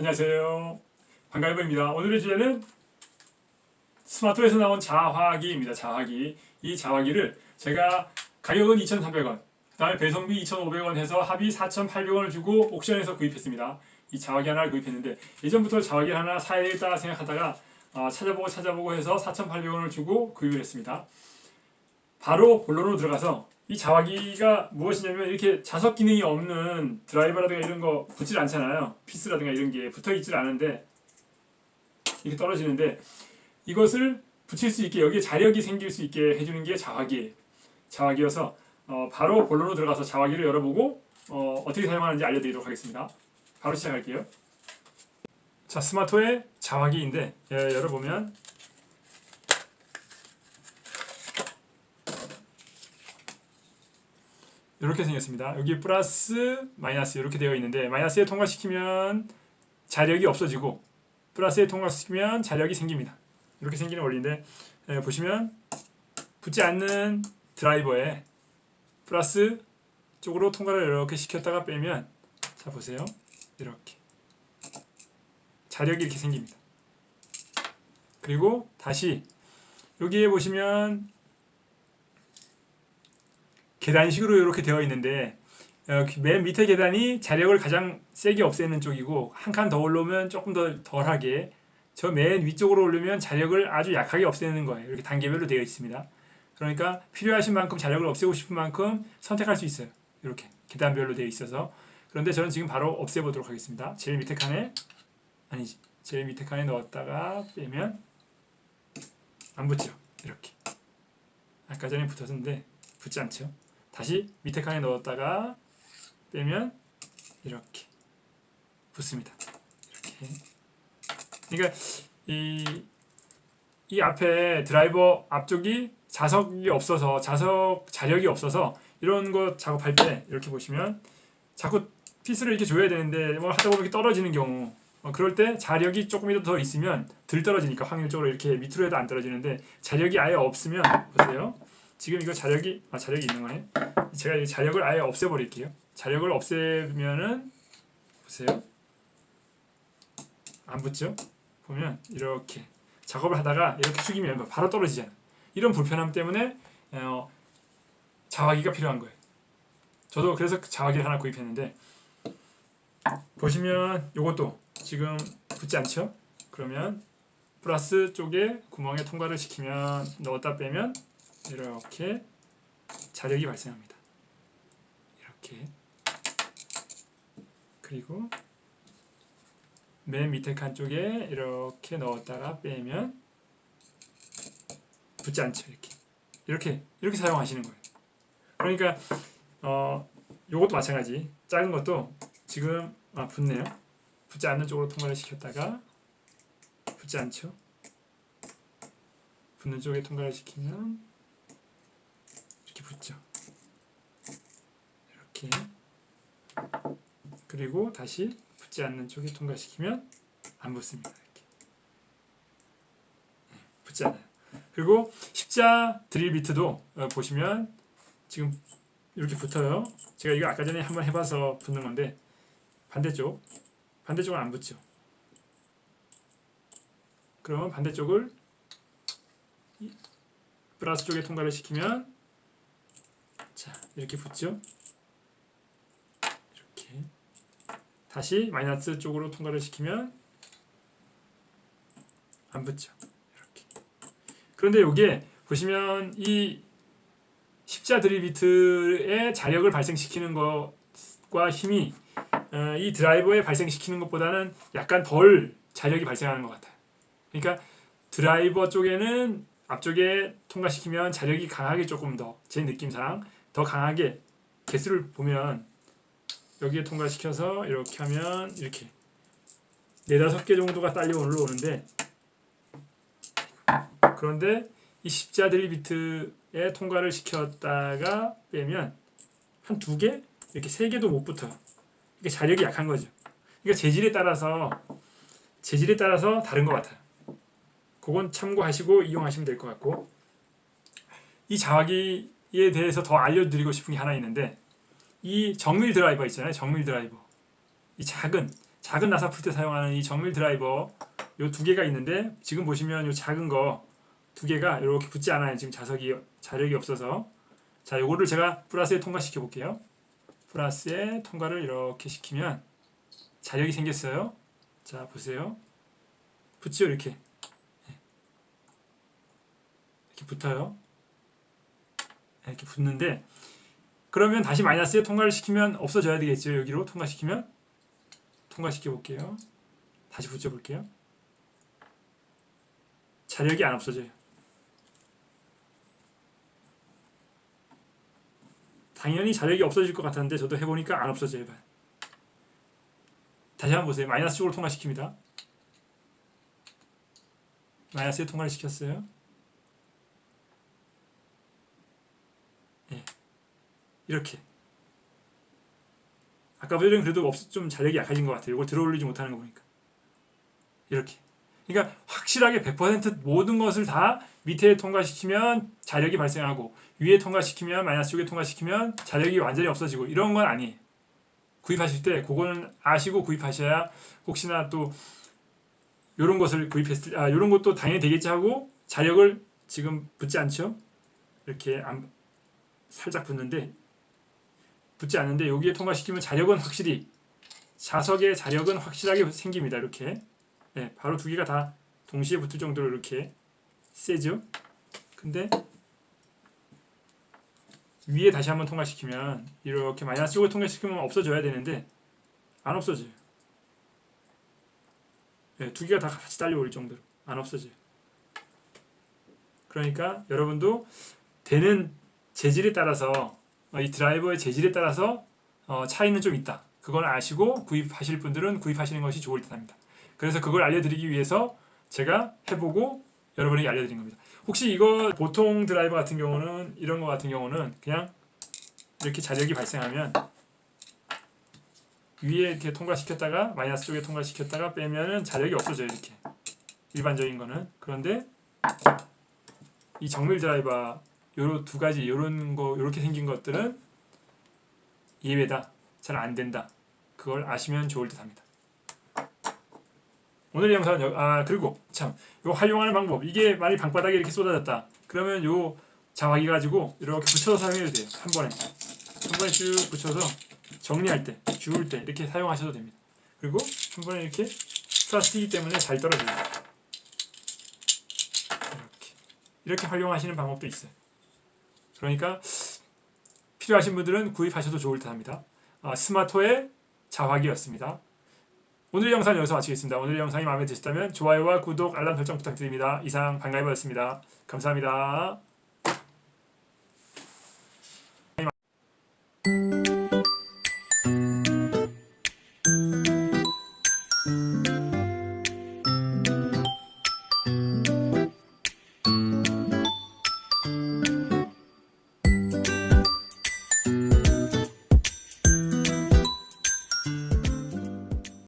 안녕하세요. 반가워입니다. 오늘의 주제는 스마트에서 나온 자화기입니다. 자화기. 이 자화기를 제가 가격은 2,300원, 그 다음에 배송비 2,500원 해서 합의 4,800원을 주고 옥션에서 구입했습니다. 이 자화기 하나를 구입했는데 예전부터 자화기 하나 사야 되겠다 생각하다가 어, 찾아보고 찾아보고 해서 4,800원을 주고 구입을 했습니다. 바로 본론으로 들어가서 이 자화기가 무엇이냐면 이렇게 자석 기능이 없는 드라이버라든가 이런 거 붙질 않잖아요. 피스라든가 이런 게 붙어 있질 않은데 이렇게 떨어지는데 이것을 붙일 수 있게 여기에 자력이 생길 수 있게 해주는 게 자화기예요. 자화기여서 어, 바로 본론으로 들어가서 자화기를 열어보고 어, 어떻게 사용하는지 알려드리도록 하겠습니다. 바로 시작할게요. 자 스마트의 자화기인데 예, 열어보면 이렇게 생겼습니다. 여기 플러스 마이너스 이렇게 되어 있는데 마이너스에 통과시키면 자력이 없어지고 플러스에 통과시키면 자력이 생깁니다. 이렇게 생기는 원리인데 예, 보시면 붙지 않는 드라이버에 플러스 쪽으로 통과를 이렇게 시켰다가 빼면 자 보세요. 이렇게 자력이 이렇게 생깁니다. 그리고 다시 여기에 보시면 계단식으로 이렇게 되어 있는데 어, 맨 밑에 계단이 자력을 가장 세게 없애는 쪽이고 한 칸 더 올라오면 조금 더 덜하게 저 맨 위쪽으로 올리면 자력을 아주 약하게 없애는 거예요. 이렇게 단계별로 되어 있습니다. 그러니까 필요하신 만큼 자력을 없애고 싶은 만큼 선택할 수 있어요. 이렇게 계단별로 되어 있어서 그런데 저는 지금 바로 없애보도록 하겠습니다. 제일 밑에 칸에 아니지 제일 밑에 칸에 넣었다가 빼면 안 붙죠. 이렇게 아까 전에 붙었는데 붙지 않죠. 다시 밑에 칸에 넣었다가 빼면 이렇게 붙습니다. 이렇게. 그러니까 이, 이 앞에 드라이버 앞쪽이 자석이 없어서 자석 자력이 없어서 이런 거 작업할 때 이렇게 보시면 자꾸 피스를 이렇게 줘야 되는데 뭐 하다 보면 이렇게 떨어지는 경우 어, 그럴 때 자력이 조금이라도 더 있으면 덜 떨어지니까 확률적으로 이렇게 밑으로 해도 안 떨어지는데 자력이 아예 없으면 보세요. 지금 이거 자력이 아 자력이 있는 거네. 제가 이 자력을 아예 없애버릴게요. 자력을 없애면은 보세요. 안 붙죠? 보면 이렇게 작업을 하다가 이렇게 숙이면 바로 떨어지잖아요. 이런 불편함 때문에 어, 자화기가 필요한 거예요. 저도 그래서 자화기를 하나 구입했는데 보시면 이것도 지금 붙지 않죠? 그러면 플러스 쪽에 구멍에 통과를 시키면 넣었다 빼면 이렇게 자력이 발생합니다. 이렇게 그리고 맨 밑에 칸 쪽에 이렇게 넣었다가 빼면 붙지 않죠 이렇게 이렇게 이렇게 사용하시는 거예요. 그러니까 어 요것도 마찬가지 작은 것도 지금 아 붙네요. 붙지 않는 쪽으로 통과를 시켰다가 붙지 않죠. 붙는 쪽에 통과를 시키면 이렇게 붙죠. 이렇게 그리고 다시 붙지 않는 쪽에 통과시키면 안 붙습니다. 이렇게 네, 붙지 않아요. 그리고 십자 드릴 비트도 어, 보시면 지금 이렇게 붙어요. 제가 이거 아까 전에 한번 해봐서 붙는 건데 반대쪽 반대쪽은 안 붙죠. 그러면 반대쪽을 플러스 쪽에 통과를 시키면 자 이렇게 붙죠. 이렇게 다시 마이너스 쪽으로 통과를 시키면 안 붙죠. 이렇게 그런데 이게 보시면 이 십자 드리비트의 자력을 발생시키는 것과 힘이 어, 이 드라이버에 발생시키는 것보다는 약간 덜 자력이 발생하는 것 같아요. 그러니까 드라이버 쪽에는 앞쪽에 통과시키면 자력이 강하게 조금 더 제 느낌상 더 강하게 개수를 보면 여기에 통과시켜서 이렇게 하면 이렇게 네다섯 개 정도가 딸려 올라오는데 그런데 이 십자들이 비트에 통과를 시켰다가 빼면 한 두 개? 이렇게 세 개도 못 붙어요. 이게 자력이 약한 거죠. 그러니까 재질에 따라서 재질에 따라서 다른 것 같아요. 그건 참고하시고 이용하시면 될 것 같고 이 자화기에 대해서 더 알려드리고 싶은 게 하나 있는데 이 정밀 드라이버 있잖아요. 정밀 드라이버 이 작은 작은 나사 풀 때 사용하는 이 정밀 드라이버 요 두 개가 있는데 지금 보시면 요 작은 거 두 개가 이렇게 붙지 않아요. 지금 자석이 자력이 없어서 자 요거를 제가 플러스에 통과시켜 볼게요. 플러스에 통과를 이렇게 시키면 자력이 생겼어요. 자 보세요. 붙죠 이렇게 이렇게 붙어요. 이렇게 붙는데 그러면 다시 마이너스에 통과를 시키면 없어져야 되겠죠. 여기로 통과시키면 통과시켜 볼게요. 다시 붙여 볼게요. 자력이 안 없어져요. 당연히 자력이 없어질 것 같았는데 저도 해보니까 안 없어져요. 다시 한번 보세요. 마이너스 쪽으로 통과시킵니다. 마이너스에 통과를 시켰어요. 이렇게. 아까보다는 그래도 없, 좀 자력이 약해진 것 같아요. 이걸 들어올리지 못하는 거 보니까. 이렇게. 그러니까 확실하게 100% 모든 것을 다 밑에 통과시키면 자력이 발생하고 위에 통과시키면 마이너스 쪽에 통과시키면 자력이 완전히 없어지고 이런 건 아니에요. 구입하실 때 그거는 아시고 구입하셔야 혹시나 또 이런 것을 구입했을 때 아, 이런 것도 당연히 되겠지 하고 자력을 지금 붙지 않죠? 이렇게 안, 살짝 붙는데 붙지 않는데 여기에 통과시키면 자력은 확실히 자석의 자력은 확실하게 생깁니다. 이렇게 네, 바로 두 개가 다 동시에 붙을 정도로 이렇게 세죠. 근데 위에 다시 한번 통과시키면 이렇게 마이너스 쪽을 통과시키면 없어져야 되는데 안 없어져요. 네, 두 개가 다 같이 딸려올 정도로 안 없어져요. 그러니까 여러분도 되는 재질에 따라서 어, 이 드라이버의 재질에 따라서 어, 차이는 좀 있다. 그걸 아시고 구입하실 분들은 구입하시는 것이 좋을 듯 합니다. 그래서 그걸 알려드리기 위해서 제가 해보고 여러분에게 알려드린 겁니다. 혹시 이거 보통 드라이버 같은 경우는 이런 거 같은 경우는 그냥 이렇게 자력이 발생하면 위에 이렇게 통과시켰다가 마이너스 쪽에 통과시켰다가 빼면은 자력이 없어져요 이렇게 일반적인 거는 그런데 이 정밀 드라이버 요런 두 가지 요런 거 요렇게 생긴 것들은 예외다. 잘 안 된다. 그걸 아시면 좋을 듯합니다. 오늘 영상은 여, 아 그리고 참 요 활용하는 방법. 이게 만약 방바닥에 이렇게 쏟아졌다. 그러면 요 자화기 가지고 이렇게 붙여서 사용해도 돼요. 한 번에. 한 번에 쭉 붙여서 정리할 때 주울 때 이렇게 사용하셔도 됩니다. 그리고 한 번에 이렇게 플라스틱이기 때문에 잘 떨어져요 이렇게. 이렇게 활용하시는 방법도 있어요 그러니까 필요하신 분들은 구입하셔도 좋을 듯합니다. 아, 스마토의 자화기였습니다. 오늘 영상 여기서 마치겠습니다. 오늘 영상이 마음에 드셨다면 좋아요와 구독, 알람 설정 부탁드립니다. 이상 반가이버였습니다. 감사합니다.